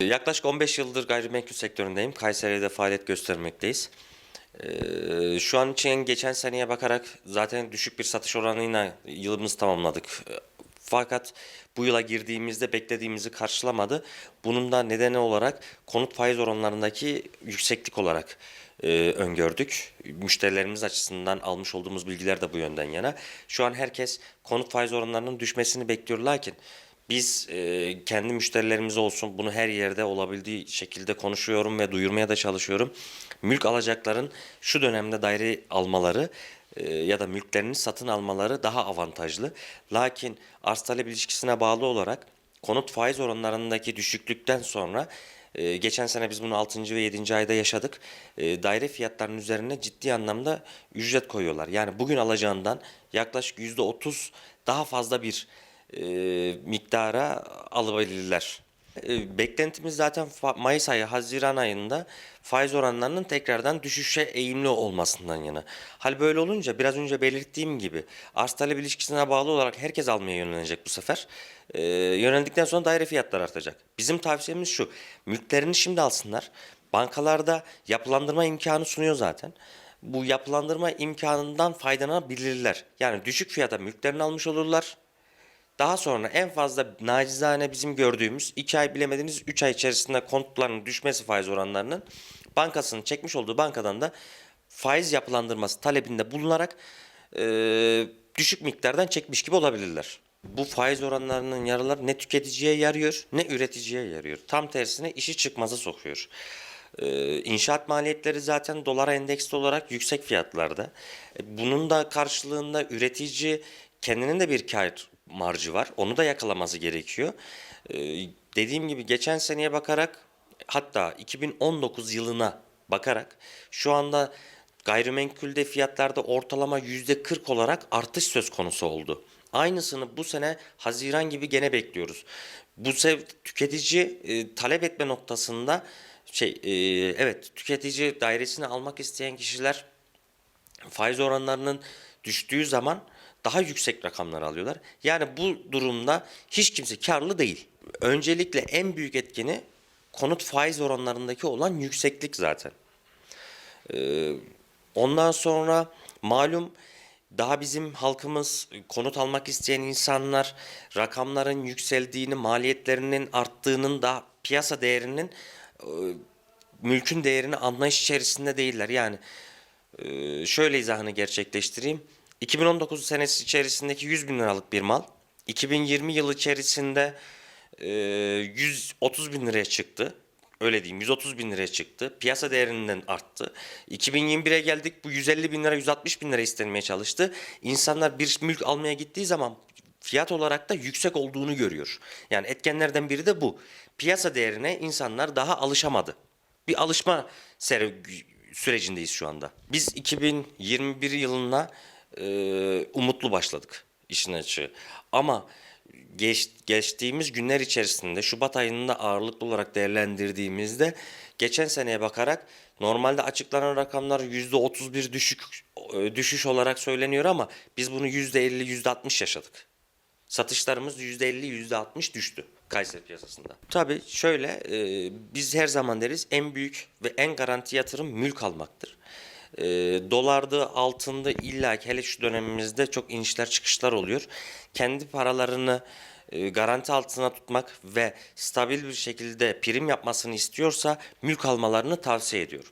Yaklaşık 15 yıldır gayrimenkul sektöründeyim. Kayseri'de faaliyet göstermekteyiz. Ee, Şu an için geçen seneye bakarak zaten düşük bir satış oranıyla yılımızı tamamladık. Ee, Fakat bu yıla girdiğimizde beklediğimizi karşılamadı. Bunun da nedeni olarak konut faiz oranlarındaki yükseklik olarak e, öngördük. Müşterilerimiz açısından almış olduğumuz bilgiler de bu yönden yana. Şu an herkes konut faiz oranlarının düşmesini bekliyor lakin biz e, kendi müşterilerimiz olsun bunu her yerde olabildiği şekilde konuşuyorum ve duyurmaya da çalışıyorum. Mülk alacakların şu dönemde daire almaları e, ya da mülklerini satın almaları daha avantajlı. Lakin arz talep ilişkisine bağlı olarak konut faiz oranlarındaki düşüklükten sonra e, geçen sene biz bunu 6. ve 7. ayda yaşadık. E, daire fiyatlarının üzerine ciddi anlamda ücret koyuyorlar. Yani bugün alacağından yaklaşık %30 daha fazla bir e, miktara alabilirler. E, beklentimiz zaten Mayıs ayı, Haziran ayında faiz oranlarının tekrardan düşüşe eğimli olmasından yana. Hal böyle olunca biraz önce belirttiğim gibi arz talep ilişkisine bağlı olarak herkes almaya yönelecek bu sefer. E, yöneldikten sonra daire fiyatları artacak. Bizim tavsiyemiz şu, mülklerini şimdi alsınlar. Bankalarda yapılandırma imkanı sunuyor zaten bu yapılandırma imkanından faydalanabilirler. Yani düşük fiyata mülklerini almış olurlar. Daha sonra en fazla nacizane bizim gördüğümüz 2 ay bilemediniz 3 ay içerisinde konutların düşmesi faiz oranlarının bankasının çekmiş olduğu bankadan da faiz yapılandırması talebinde bulunarak e, düşük miktardan çekmiş gibi olabilirler. Bu faiz oranlarının yaraları ne tüketiciye yarıyor ne üreticiye yarıyor. Tam tersine işi çıkmaza sokuyor. Ee, İnşaat maliyetleri zaten dolara endeksli olarak yüksek fiyatlarda. E, Bunun da karşılığında üretici kendinin de bir kar marjı var. Onu da yakalaması gerekiyor. Ee, Dediğim gibi geçen seneye bakarak hatta 2019 yılına bakarak şu anda gayrimenkulde fiyatlarda ortalama %40 olarak artış söz konusu oldu. Aynısını bu sene Haziran gibi gene bekliyoruz. Bu sev tüketici e, talep etme noktasında şey e, evet tüketici dairesini almak isteyen kişiler faiz oranlarının düştüğü zaman daha yüksek rakamlar alıyorlar. Yani bu durumda hiç kimse karlı değil. Öncelikle en büyük etkeni konut faiz oranlarındaki olan yükseklik zaten. Ee, ondan sonra malum daha bizim halkımız konut almak isteyen insanlar rakamların yükseldiğini, maliyetlerinin arttığının da piyasa değerinin mülkün değerini anlayış içerisinde değiller. Yani e, şöyle izahını gerçekleştireyim. 2019 senesi içerisindeki 100 bin liralık bir mal 2020 yılı içerisinde e, 130 bin liraya çıktı. Öyle diyeyim 130 bin liraya çıktı. Piyasa değerinden arttı. 2021'e geldik bu 150 bin lira 160 bin lira istenmeye çalıştı. İnsanlar bir mülk almaya gittiği zaman fiyat olarak da yüksek olduğunu görüyor. Yani etkenlerden biri de bu. Piyasa değerine insanlar daha alışamadı. Bir alışma sürecindeyiz şu anda. Biz 2021 yılına e, umutlu başladık işin açığı. Ama geç, geçtiğimiz günler içerisinde Şubat ayında ağırlıklı olarak değerlendirdiğimizde geçen seneye bakarak normalde açıklanan rakamlar %31 düşük e, düşüş olarak söyleniyor ama biz bunu %50 %60 yaşadık. Satışlarımız %50 %60 düştü Kayseri piyasasında. Tabii şöyle e, biz her zaman deriz en büyük ve en garanti yatırım mülk almaktır. E, dolarda, altında illa ki hele şu dönemimizde çok inişler çıkışlar oluyor. Kendi paralarını e, garanti altına tutmak ve stabil bir şekilde prim yapmasını istiyorsa mülk almalarını tavsiye ediyorum.